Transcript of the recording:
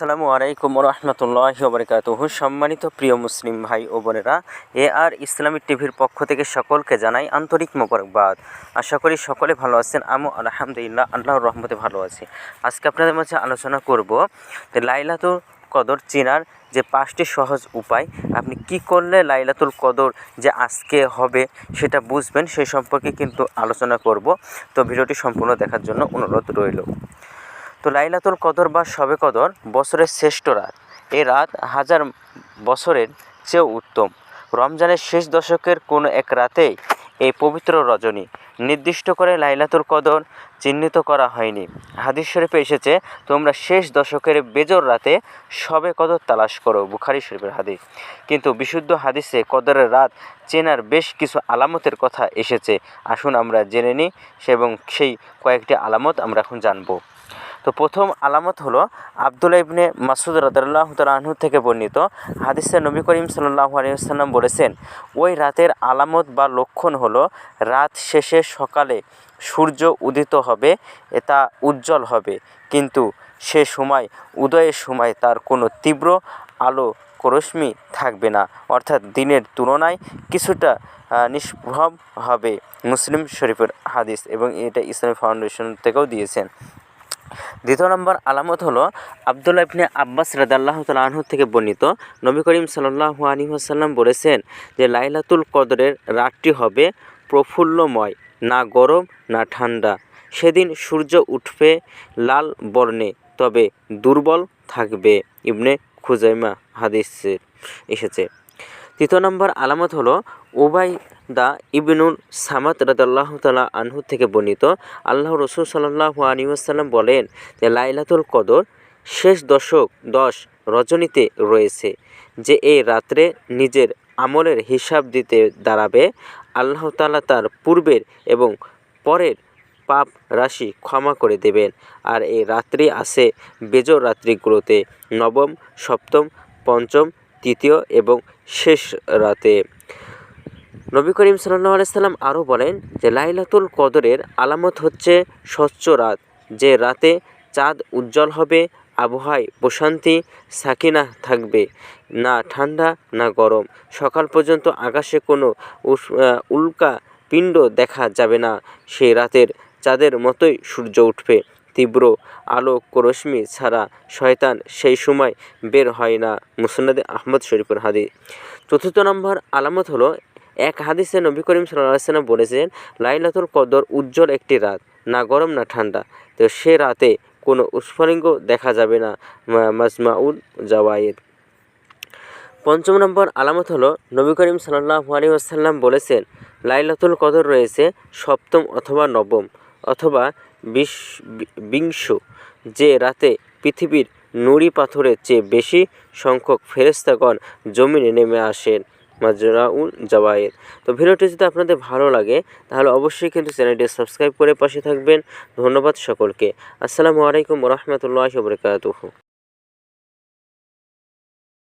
আসসালামু আলাইকুম রহমতুল্লাহ বরকাতুহু সম্মানিত প্রিয় মুসলিম ভাই ও বোনেরা, এ আর ইসলামিক টিভির পক্ষ থেকে সকলকে জানাই আন্তরিক মোবারকবাদ। আশা করি সকলে ভালো আছেন আমি আলহামদুলিল্লাহ, আল্লাহর রহমতে ভালো আছি। আজকে আপনাদের মাঝে আলোচনা করব যে লাইলাতুল কদর চেনার যে পাঁচটি সহজ উপায়, আপনি কি করলে লাইলাতুল কদর যে আজকে হবে সেটা বুঝবেন সেই সম্পর্কে কিন্তু আলোচনা করব। তো ভিডিওটি সম্পূর্ণ দেখার জন্য অনুরোধ রইল। তো লাইলাতুল কদর বা শবে কদর বছরের শ্রেষ্ঠ রাত। এ রাত হাজার বছরের চেয়েও উত্তম। রমজানের শেষ দশকের কোনো এক রাতেই এই পবিত্র রজনী নির্দিষ্ট করে লাইলাতুল কদর চিহ্নিত করা হয়নি। হাদিস শরীফে এসেছে, তোমরা শেষ দশকের বেজর রাতে সবে কদর তালাশ করো। বুখারি শরীফের হাদিস। কিন্তু বিশুদ্ধ হাদিসে কদরের রাত চেনার বেশ কিছু আলামতের কথা এসেছে। আসুন আমরা জেনে নিই এবং সেই কয়েকটি আলামত আমরা এখন জানব। তো প্রথম আলামত হলো আবদুল্লা ইবনে মাসুদ রদাল্লাহ তালাহু থেকে বর্ণিত হাদিসে নবী করিম সাল্লাহ আলিয়াল্লাম বলেছেন, ওই রাতের আলামত বা লক্ষণ হলো রাত শেষে সকালে সূর্য উদিত হবে তা উজ্জ্বল হবে। কিন্তু সে সময়, উদয়ের সময় তার কোনো তীব্র আলো রশ্মি থাকবে না। অর্থাৎ দিনের তুলনায় কিছুটা নিষ্প্রভ হবে। মুসলিম শরীফের হাদিস এবং এটা ইসলামী ফাউন্ডেশন থেকেও দিয়েছেন। দ্বিতীয় নম্বর আলামত হলো আবদুল্লাহ ইবনে আব্বাস রাদাল্লাহ তালাহু থেকে বর্ণিত, নবী করিম সাল্লাহু আলী আসাল্লাম বলেছেন যে লাইলাতুল কদরের রাতটি হবে প্রফুল্লময়, না গরম, না ঠান্ডা। সেদিন সূর্য উঠবে লাল বর্ণে, তবে দুর্বল থাকবে, ইবনে খুজাইমা হাদিসের এসেছে। তৃতীয় নম্বর আলামত হলো ওবাই দা ইবনুল সামাত রাদাল্লাহ তালা আনহু থেকে বর্ণিত। আল্লাহ রসুল সাল্লাহ আলিউসাল্লাম বলেন যে, লাইলাতুল কদর শেষ দশক, দশ রজনীতে রয়েছে, যে এই রাত্রে নিজের আমলের হিসাব দিতে দাঁড়াবে। আল্লাহ তালা তার পূর্বের এবং পরের পাপ রাশি ক্ষমা করে দেবেন। আর এই রাত্রি আসে বেজর রাত্রিগুলোতে নবম, সপ্তম, পঞ্চম তৃতীয় এবং শেষ রাতে। নবী করিম সাল্লাহ আলাইসাল্লাম আরও বলেন যে, লাইলাতুল কদরের আলামত হচ্ছে স্বচ্ছ রাত, যে রাতে চাঁদ উজ্জ্বল হবে, আবহাওয়ায় প্রশান্তি, সাকিনা থাকবে, না ঠান্ডা, না গরম। সকাল পর্যন্ত আকাশে কোনো উল্কা পিণ্ড দেখা যাবে না। সেই রাতের চাঁদের মতোই সূর্য উঠবে। তীব্র আলোক রশ্মি ছাড়া শয়তান সেই সময় বের হয় না। মুসনাদে আহমদ শরীফুর হাদি চতুর্থ নম্বর আলামত হলো, এক হাদিসে নবী করিম সাল্লাম বলেছেন, লাইলাতুল কদর উজ্জ্বল একটি রাত, না গরম না ঠান্ডা। তো সে রাতে কোনো উস্ফলিঙ্গ দেখা যাবে না মাজমাউল জাওয়ায়েদ। পঞ্চম নম্বর আলামত হলো, নবী করিম সাল্লাহ আলী আসাল্লাম বলেছেন, লাইলাতুল কদর রয়েছে সপ্তম অথবা নবম, অথবা বিশ বিংশ, যে রাতে পৃথিবীর নুড়ি পাথরের চেয়ে বেশি সংখ্যক ফেরেস্তাগণ জমিনে নেমে আসেন মাজরাউল জাওয়ায়েদ তো ভিডিওটি যদি আপনাদের ভালো লাগে, তাহলে অবশ্যই কিন্তু চ্যানেলটি সাবস্ক্রাইব করে পাশে থাকবেন। ধন্যবাদ সকলকে। আসসালামু আলাইকুম রহমতুল্লাহ বরকাতুহু।